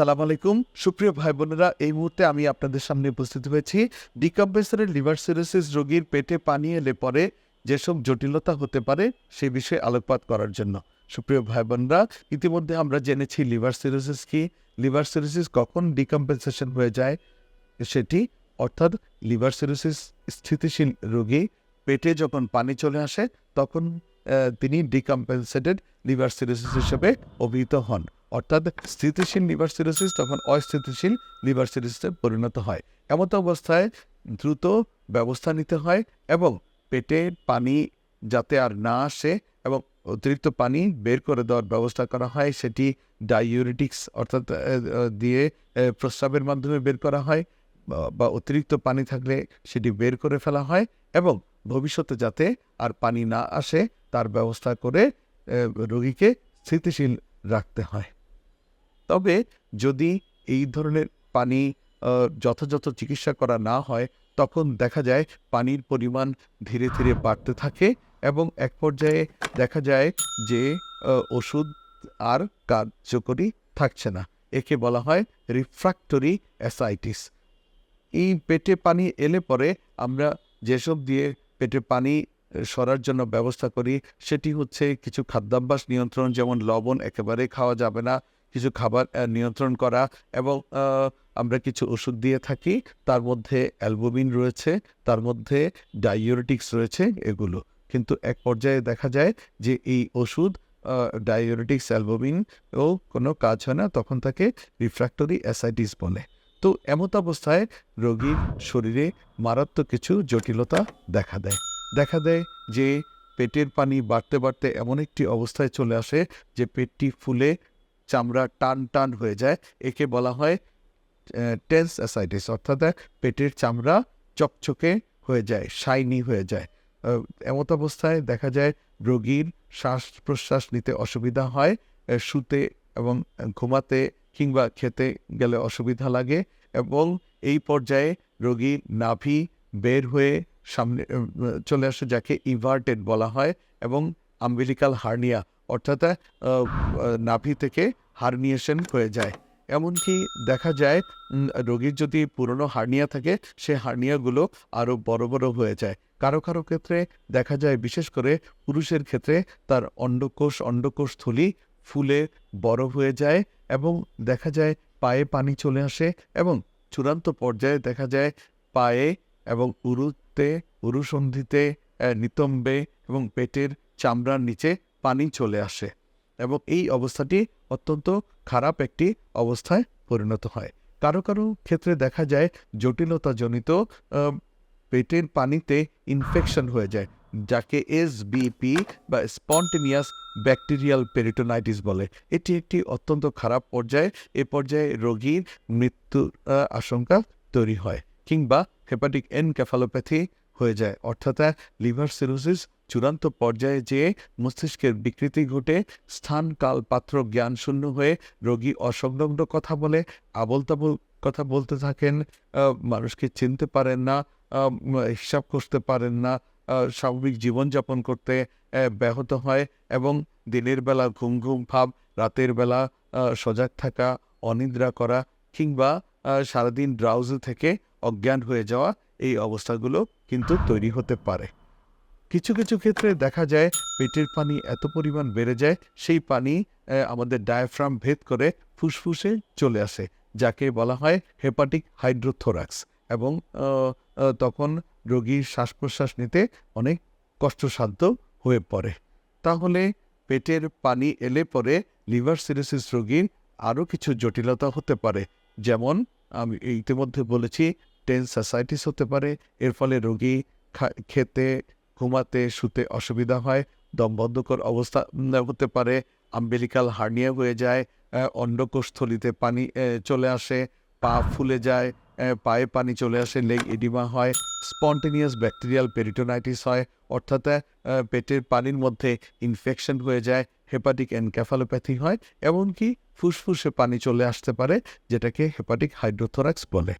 আসসালামু আলাইকুম। সুপ্রিয় ভাই বোনেরা এই মুহূর্তে আমি আপনাদের সামনে উপস্থিত হয়েছি। ডিকম্প্রেসরের লিভার সিরোসিস রোগীর পেটে পানি এলে পরে যেসব জটিলতা হতে পারে, সে বিষয়ে আলোকপাত করার জন্য। সুপ্রিয় ভাই বোনরা ইতিমধ্যে আমরা জেনেছি লিভার সিরোসিস কি। লিভার সিরোসিস কখন ডিকম্পেনসেশন হয়ে যায় সেটি। অর্থাৎ লিভার সিরোসিস স্থিতিশীল রোগী পেটে যখন পানি চলে আসে, তখন তিনি ডিকম্পেনসেটেড লিভার সিরোসিস হিসেবে অভিহিত হন। অর্থাৎ স্থিতিশীল লিভার সিরোসিস তখন অস্থিতিশীল লিভার সিরোসিসে পরিণত হয় এমত অবস্থায় দ্রুত ব্যবস্থা নিতে হয় এবং পেটে পানি যাতে আর না আসে এবং অতিরিক্ত পানি বের করে দেওয়ার ব্যবস্থা করা হয় সেটি ডাইউরিটিক্স অর্থাৎ দিয়ে প্রস্রাবের মাধ্যমে বের করা হয় বা অতিরিক্ত পানি থাকলে সেটি বের করে ফেলা হয় এবং ভবিষ্যতে যাতে আর পানি না আসে তার ব্যবস্থা করে রোগীকে স্থিতিশীল রাখতে হয় তবে যদি এই ধরনের পানি যথাযথ চিকিৎসা করা না হয়, তখন দেখা যায় পানির পরিমাণ ধীরে ধীরে বাড়তে থাকে এবং এক পর্যায়ে দেখা যায় যে ওষুধ আর কার্যকরী থাকছে না। একে বলা হয় রিফ্র্যাক্টরি অ্যাসাইটিস এই পেটে পানি এলে পরে আমরা যেসব দিয়ে পেটে পানি সরার জন্য ব্যবস্থা করি, সেটি হচ্ছে কিছু খাদ্যাভ্যাস নিয়ন্ত্রণ, যেমন লবণ একেবারে খাওয়া যাবে না কিছু খাবার নিয়ন্ত্রণ করা এবং আমরা কিছু ওষুধ দিয়ে থাকি। তার মধ্যে অ্যালবুমিন রয়েছে, তার মধ্যে ডায়োরেটিক্স রয়েছে এগুলো। কিন্তু এক পর্যায়ে দেখা যায় যে এই ওষুধ ডাইউরেটিক্স, অ্যালবুমিন ও কোনো কাজ হয় না, তখন তাকে রিফ্র্যাক্টরি অ্যাসাইটিস বলে। তো এমত অবস্থায় রোগীর শরীরে মারাত্মক কিছু জটিলতা দেখা দেয়। দেখা দেয় যে পেটের পানি বাড়তে বাড়তে এমন একটি অবস্থায় চলে আসে যে পেটটি ফুলে চামড়া টান টান হয়ে যায়। একে বলা হয় টেন্স অ্যাসাইটিস অর্থাৎ পেটের চামড়া চকচকে হয়ে যায় শাইনি হয়ে যায়। এমত অবস্থায় দেখা যায়, রোগীর শ্বাস প্রশ্বাস নিতে অসুবিধা হয় শুতে এবং ঘুমাতে কিংবা খেতে গেলে অসুবিধা লাগে এবং এই পর্যায়ে রোগী নাভি বের হয়ে সামনে চলে আসে, যাকে ইভার্টেড বলা হয় এবং আম্বিলিকাল হার্নিয়া অর্থাৎ নাভি থেকে হার্নিয়েশন হয়ে যায়। এমনকি দেখা যায় রোগীর যদি পুরনো হার্নিয়া থাকে, সে হার্নিয়াগুলো আরও বড় বড় হয়ে যায়। কারও কারও ক্ষেত্রে দেখা যায়, বিশেষ করে পুরুষের ক্ষেত্রে, তার অন্ডকোষ অন্ডকোষ থলি ফুলে বড় হয়ে যায় এবং দেখা যায়, পায়ে পানি চলে আসে এবং চূড়ান্ত পর্যায়ে দেখা যায়, পায়ে এবং উরুতে, উরুসন্ধিতে নিতম্বে এবং পেটের চামড়ার নিচে পানি চলে আসে এবং এই অবস্থাটি অত্যন্ত খারাপ একটি অবস্থায় পরিণত হয়। কারও কারও ক্ষেত্রে দেখা যায় জটিলতাজনিত পেটের পানিতে ইনফেকশন হয়ে যায়, যাকে এসবিপি বা স্পন্টেনিয়াস ব্যাকটেরিয়াল পেরিটোনাইটিস বলে। এটি একটি অত্যন্ত খারাপ পর্যায়ে, এ পর্যায়ে রোগীর মৃত্যুর আশঙ্কা তৈরি হয় কিংবা হেপাটিক এনকেফালোপ্যাথি হয়ে যায়। অর্থাৎ লিভার সিরোসিস চূড়ান্ত পর্যায়ে যেয়ে মস্তিষ্কের বিকৃতি ঘটে, স্থান, কাল, পাত্র, জ্ঞান শূন্য হয়ে রোগী অসংলগ্ন কথা বলে আবল তাবল কথা বলতে থাকেন মানুষকে চিনতে পারেন না হিসাব করতে পারেন না স্বাভাবিক জীবনযাপন করতে ব্যাহত হয় এবং দিনের বেলা ঘুম ঘুম, ভাব, রাতের বেলা সজাগ থাকা, অনিদ্রা করা কিংবা সারাদিন ড্রাউজে থেকে অজ্ঞান হয়ে যাওয়া, এই অবস্থাগুলো কিন্তু তৈরি হতে পারে। কিছু কিছু ক্ষেত্রে দেখা যায় পেটের পানি এত পরিমাণ বেড়ে যায়, সেই পানি আমাদের ডায়াফ্রাম ভেদ করে ফুসফুসে চলে আসে, যাকে বলা হয় হেপাটিক হাইড্রোথোরাক্স এবং তখন রোগীর শ্বাস প্রশ্বাস নিতে অনেক কষ্টসাধ্য হয়ে পড়ে। তাহলে পেটের পানি এলে পরে লিভার সিরোসিস রোগীর আরও কিছু জটিলতা হতে পারে, যেমন আমি ইতিমধ্যে বলেছি টেন্সাসাইটিস হতে পারে। এর ফলে রোগী খেতে ঘুমাতে শুতে অসুবিধা হয় দমবন্ধকর অবস্থা হতে পারে আম্বেলিকাল হার্নিয়া হয়ে যায় আহ, পানি চলে আসে পা ফুলে যায় পায়ে পানি চলে আসে লেগ এডিমা হয় স্পন্টেনিয়াস ব্যাকটেরিয়াল পেরিটোনাইটিস হয় অর্থাৎ পেটের পানির মধ্যে ইনফেকশন হয়ে যায় হেপাটিক এনক্যাফালোপ্যাথি হয় এমনকি ফুসফুসে পানি চলে আসতে পারে যেটাকে হেপাটিক হাইড্রোথোরাক্স বলে।